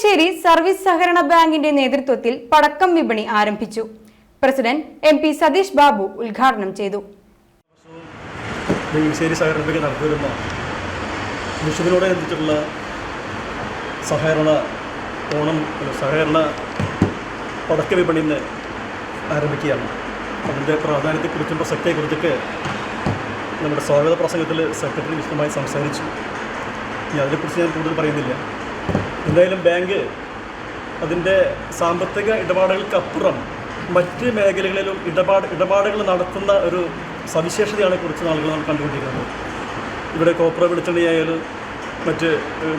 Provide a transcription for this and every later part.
Keezhissery service സഹകരണ ബാങ്കിന്റെ നേതൃത്വത്തിൽ പടക്കം വിപണി ആരംഭിച്ചു. President M P Satish Babu ഉദ്ഘാടനം ചെയ്തു. സഹകരണ സഹകരണ ഓണം സഹകരണ പടക്ക വിപണി ഇന്ന് ആരംഭിക്കുകയാണ്. അതിന്റെ പ്രാധാന്യത്തെക്കുറിച്ചും പ്രസക്തിയെക്കുറിച്ചൊക്കെ നമ്മുടെ സ്വാഗത പ്രസംഗത്തിൽ സെക്രട്ടറി വിശദമായി സംസാരിച്ചു. അതിനെക്കുറിച്ച് ഞാൻ കൂടുതൽ പറയുന്നില്ല. എന്തായാലും ബാങ്ക് അതിന്റെ സാമ്പത്തിക ഇടപാടുകൾക്കപ്പുറം മറ്റ് മേഖലകളിലും ഇടപാട് ഇടപാടുകൾ നടത്തുന്ന ഒരു സവിശേഷതയാണ് കുറച്ച് നാളുകൾ നമ്മൾ കണ്ടുകൊണ്ടിരിക്കുന്നത്. ഇവിടെ കോപ്പറ വെളിച്ചെണ്ണയായാലും മറ്റ്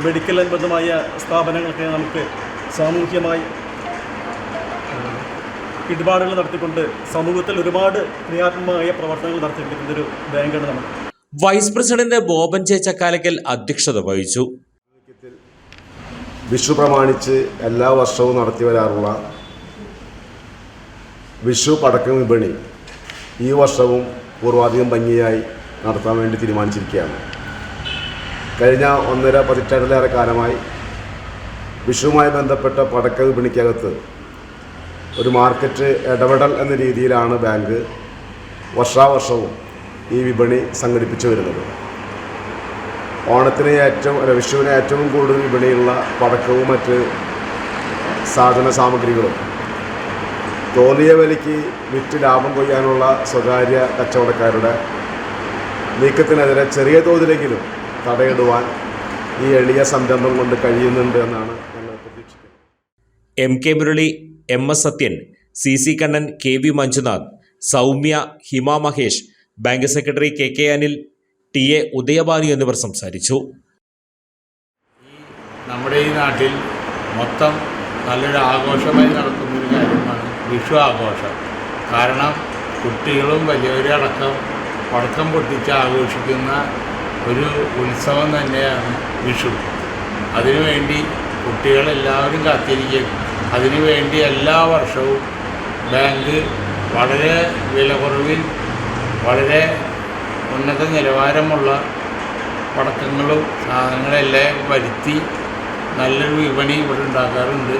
മെഡിക്കൽ അനുബന്ധമായ സ്ഥാപനങ്ങളൊക്കെ നമുക്ക് സാമൂഹ്യമായി ഇടപാടുകൾ നടത്തിക്കൊണ്ട് സമൂഹത്തിൽ ഒരുപാട് ക്രിയാത്മകമായ പ്രവർത്തനങ്ങൾ നടത്തിക്കൊണ്ടിരിക്കുന്ന ഒരു ബാങ്കാണ് നമ്മൾ. വൈസ് പ്രസിഡന്റ് ബോബൻ ചേച്ചക്കാലയ്ക്കൽ അധ്യക്ഷത വഹിച്ചു. വിഷു പ്രമാണിച്ച് എല്ലാ വർഷവും നടത്തി വരാറുള്ള വിഷു പടക്കം വിപണി ഈ വർഷവും പൂർവാധികം ഭംഗിയായി നടത്താൻ വേണ്ടി തീരുമാനിച്ചിരിക്കുകയാണ്. കഴിഞ്ഞ ഒന്നര പതിറ്റാണ്ടിലേറെ കാലമായി വിഷുവുമായി ബന്ധപ്പെട്ട പടക്ക വിപണിക്കകത്ത് ഒരു മാർക്കറ്റ് ഇടപെടൽ എന്ന രീതിയിലാണ് ബാങ്ക് വർഷാവർഷവും ഈ വിപണി സംഘടിപ്പിച്ചു വരുന്നത്. ഓണത്തിന് ഏറ്റവും അല്ല വിഷുവിന് ഏറ്റവും കൂടുതൽ വിപണിയുള്ള പടക്കവും മറ്റ് സാധന സാമഗ്രികളും. തോന്നിയ വിലയ്ക്ക് വിറ്റ് ലാഭം കൊയ്യാനുള്ള സ്വകാര്യ കച്ചവടക്കാരുടെ നീക്കത്തിനെതിരെ ചെറിയ തോതിലെങ്കിലും തടയിടുവാൻ ഈ എളിയ സംരംഭം കൊണ്ട് കഴിയുന്നുണ്ട് എന്നാണ് ഞങ്ങൾ പ്രതീക്ഷിക്കുന്നത്. M K Murali M S Sathyan C C Kannan K V Manjunath Soumya Hima Mahesh bank secretary K K Anil T A Udayabhanu എന്നിവർ സംസാരിച്ചു. നമ്മുടെ ഈ നാട്ടിൽ മൊത്തം നല്ലൊരു ആഘോഷമായി നടക്കുന്നൊരു കാര്യമാണ് വിഷു ആഘോഷം. കാരണം കുട്ടികളും വലിയവരും അടക്കം പടക്കം പൊട്ടിച്ച് ആഘോഷിക്കുന്ന ഒരു ഉത്സവം തന്നെയാണ് വിഷു. അതിനുവേണ്ടി കുട്ടികളെല്ലാവരും കാത്തിരിക്കും. അതിനുവേണ്ടി എല്ലാ വർഷവും ബാങ്ക് വളരെ വില കുറവിൽ വളരെ ഉന്നത നിലവാരമുള്ള പടക്കങ്ങളും സാധനങ്ങളെല്ലാം വരുത്തി നല്ലൊരു വിപണി ഇവിടെ ഉണ്ടാക്കാറുണ്ട്.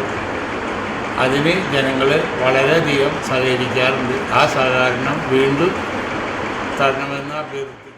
അതിന് ജനങ്ങൾ വളരെയധികം സഹകരിക്കാറുണ്ട്. ആ സഹകരണം വീണ്ടും തരണമെന്ന് അഭ്യർത്ഥിക്കുന്നു.